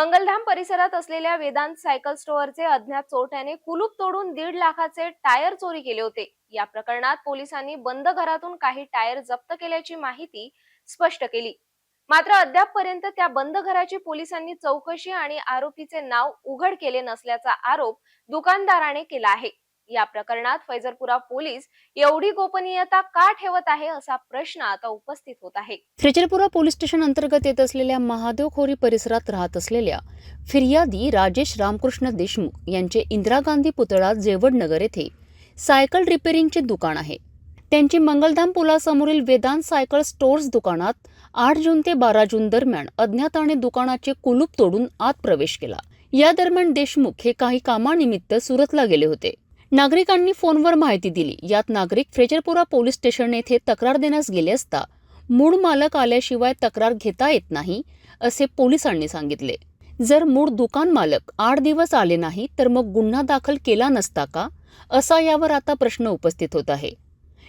मंगलधाम परिसरात असलेल्या वेदांत सायकल स्टोअरचे अज्ञात चोरट्याने कुलूप तोडून दीड लाखाचे टायर चोरी केले होते. या प्रकरणात पोलिसांनी बंद घरातून काही टायर जप्त केल्याची माहिती स्पष्ट केली. मात्र अद्यापपर्यंत त्या बंद घराची पोलिसांनी चौकशी आणि आरोपीचे नाव उघड केले नसल्याचा आरोप दुकानदाराने केला आहे. या प्रकरणात फैजरपुरा पोलीस एवढी गोपनीयता का ठेवत आहे असा प्रश्न आता उपस्थित होत आहे. फैजरपुरा पोलीस स्टेशन अंतर्गत येत असलेल्या महादेव खोरी परिसरात राहत असलेल्या फिर्यादी राजेश रामकृष्ण देशमुख यांचे इंदिरा गांधी पुतळा जेवडनगर येथे सायकल रिपेअरिंगचे दुकान आहे. त्यांची मंगलधाम पुलासमोरील वेदांत सायकल स्टोअर्स दुकानात आठ जून ते बारा जून दरम्यान अज्ञाताने दुकानाचे कुलूप तोडून आत प्रवेश केला. या दरम्यान देशमुख हे काही कामानिमित्त सुरतला गेले होते. नागरिकांनी फोनवर माहिती दिली. यात नागरिक फ्रेजरपुरा पोलीस स्टेशन येथे तक्रार देण्यास गेले असता मूळ मालक आल्याशिवाय तक्रार घेता येत नाही असे पोलिसांनी सांगितले. जर मूळ दुकान मालक आठ दिवस आले नाही तर मग गुन्हा दाखल केला नसता का? असा यावर आता प्रश्न उपस्थित होत आहे.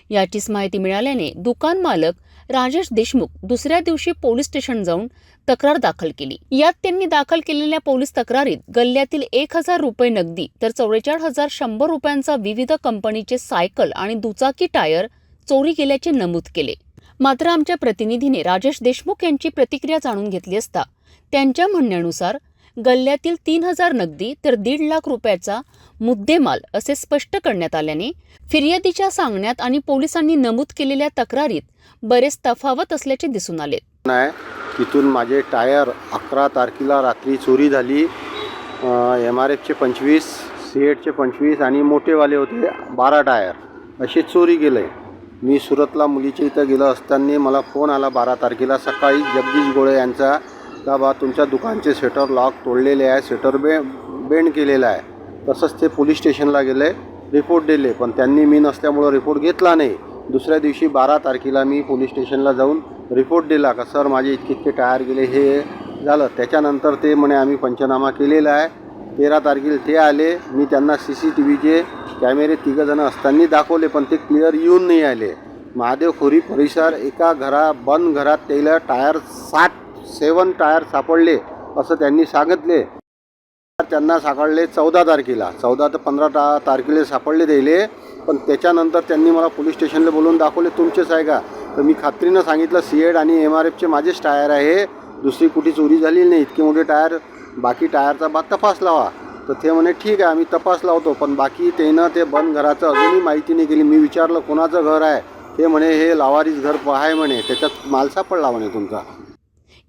याचीच माहिती मिळाल्याने दुकान मालक राजेश देशमुख दुसऱ्या दिवशी पोलीस स्टेशन जाऊन तक्रार दाखल केली. यात त्यांनी दाखल केलेल्या पोलीस तक्रारीत गल्ल्यातील एक हजार रुपये नगदी तर चौवेचाळीस हजार शंभर रुपयांचा विविध कंपनीचे सायकल आणि दुचाकी टायर चोरी केल्याचे नमूद केले. मात्र आमच्या प्रतिनिधीने राजेश देशमुख यांची प्रतिक्रिया जाणून घेतली असता त्यांच्या म्हणण्यानुसार गल्ल्यातील तीन हजार नगदी तर दीड लाख रुपयाचा मुद्देमाल असे स्पष्ट करण्यात आल्याने फिर्यादीच्या सांगण्यात आणि पोलिसांनी नमूद केलेल्या तक्रारीत बरेच तफावत असल्याचे दिसून आले. तिथून माझे टायर अकरा तारखेला रात्री चोरी झाली. एम आर एफचे पंचवीस सी एटचे पंचवीस आणि मोठेवाले होते बारा टायर. असे चोरी गेले मी सुरतला मुलीच्या इथं गेलो असताना मला फोन आला बारा तारखेला सकाळी जगदीश गोळे यांचा. का बा तुमच्या दुकानचे शटर लॉक तोडलेले आहे शटर बे बेंड केलेलं आहे. तसंच ते पोलीस स्टेशनला गेले रिपोर्ट दिले पण त्यांनी मी नसल्यामुळं रिपोर्ट घेतला नाही. दुसऱ्या दिवशी बारा तारखेला मी पोलीस स्टेशनला जाऊन रिपोर्ट दिला का सर माझे इतके इतके टायर गेले हे झालं. त्याच्यानंतर ते म्हणे आम्ही पंचनामा केलेला आहे. तेरा तारखेला ते आले मी त्यांना सी सी टी व्हीचे कॅमेरे तिघंजणं असताना दाखवले पण ते क्लिअर येऊन नाही आले. महादेव खोरी परिसर एका घरा बंद घरात त्याला टायर सात सेवन टायर सापडले असं त्यांनी सांगितले. त्यांना सापडले चौदा तारखेला. चौदा ते पंधरा टा तारखेला सापडले द्यायले पण त्याच्यानंतर त्यांनी मला पोलीस स्टेशनला बोलून दाखवले तुमचेच आहे का? तर मी खात्रीनं सांगितलं सी एड आणि एम आर एफचे माझेच टायर आहे. दुसरी कुठे चोरी झालेली नाही. इतके मोठे टायर बाकी टायरचा बा तपास लावा. तर ते म्हणे ठीक आहे आम्ही तपास लावतो पण बाकी त्यानं ते बंद घराचं अजूनही माहिती नाही केली. मी विचारलं कोणाचं घर आहे? ते म्हणे हे लावारीच घर आहे म्हणे त्याच्यात माल सापडला म्हणे तुमचा.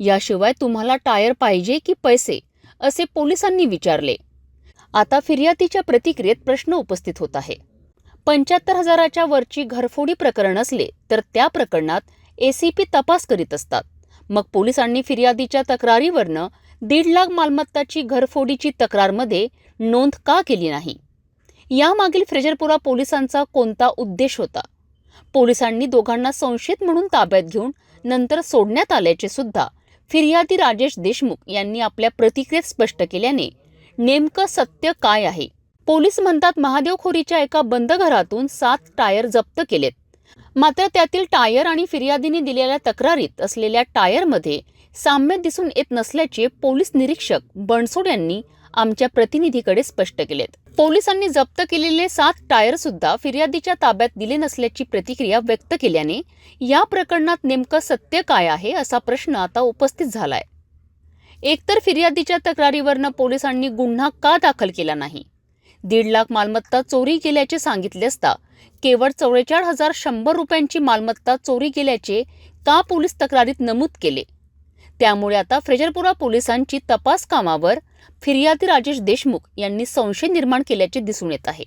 याशिवाय तुम्हाला टायर पाहिजे की पैसे? असे पोलिसांनी विचारले. आता फिर्यादीच्या प्रतिक्रियेत प्रश्न उपस्थित होत आहे. पंच्याहत्तर हजाराच्या वरची घरफोडी प्रकरण असले तर त्या प्रकरणात एसीपी तपास करीत असतात. मग पोलिसांनी फिर्यादीच्या तक्रारीवरनं दीड लाख मालमत्ताची घरफोडीची तक्रारमध्ये नोंद का केली नाही? यामागील फ्रेजरपुरा पोलिसांचा कोणता उद्देश होता? पोलिसांनी दोघांना संशयित म्हणून ताब्यात घेऊन नंतर सोडण्यात आल्याचे सुद्धा फिर्यादी राजेश देशमुख यांनी आपल्या प्रतिक्रियेत स्पष्ट केल्याने नेमकं सत्य काय आहे? पोलीस म्हणतात महादेवखोरीच्या एका बंद घरातून सात टायर जप्त केलेत. मात्र त्यातील टायर आणि फिर्यादीने दिलेल्या तक्रारीत असलेल्या टायरमध्ये साम्य दिसून येत नसल्याचे पोलीस निरीक्षक बनसोड यांनी आमच्या प्रतिनिधीकडे स्पष्ट केलेत. पोलिसांनी जप्त केलेले सात टायर सुद्धा फिर्यादीच्या ताब्यात दिले नसल्याची प्रतिक्रिया व्यक्त केल्याने या प्रकरणात नेमकं सत्य काय आहे असा प्रश्न आता उपस्थित झालाय. एकतर फिर्यादीच्या तक्रारीवरनं पोलिसांनी गुन्हा का दाखल केला नाही? दीड लाख मालमत्ता चोरी केल्याचे सांगितले असता केवळ चौवेचाळीस हजार शंभर रुपयांची मालमत्ता चोरी केल्याचे का पोलीस तक्रारीत नमूद केले? त्यामुळे आता फ्रेजरपुरा पोलिसांची तपास कामावर फिर्यादी राजेश देशमुख यांनी संशय निर्माण केल्याचे दिसून येत आहे.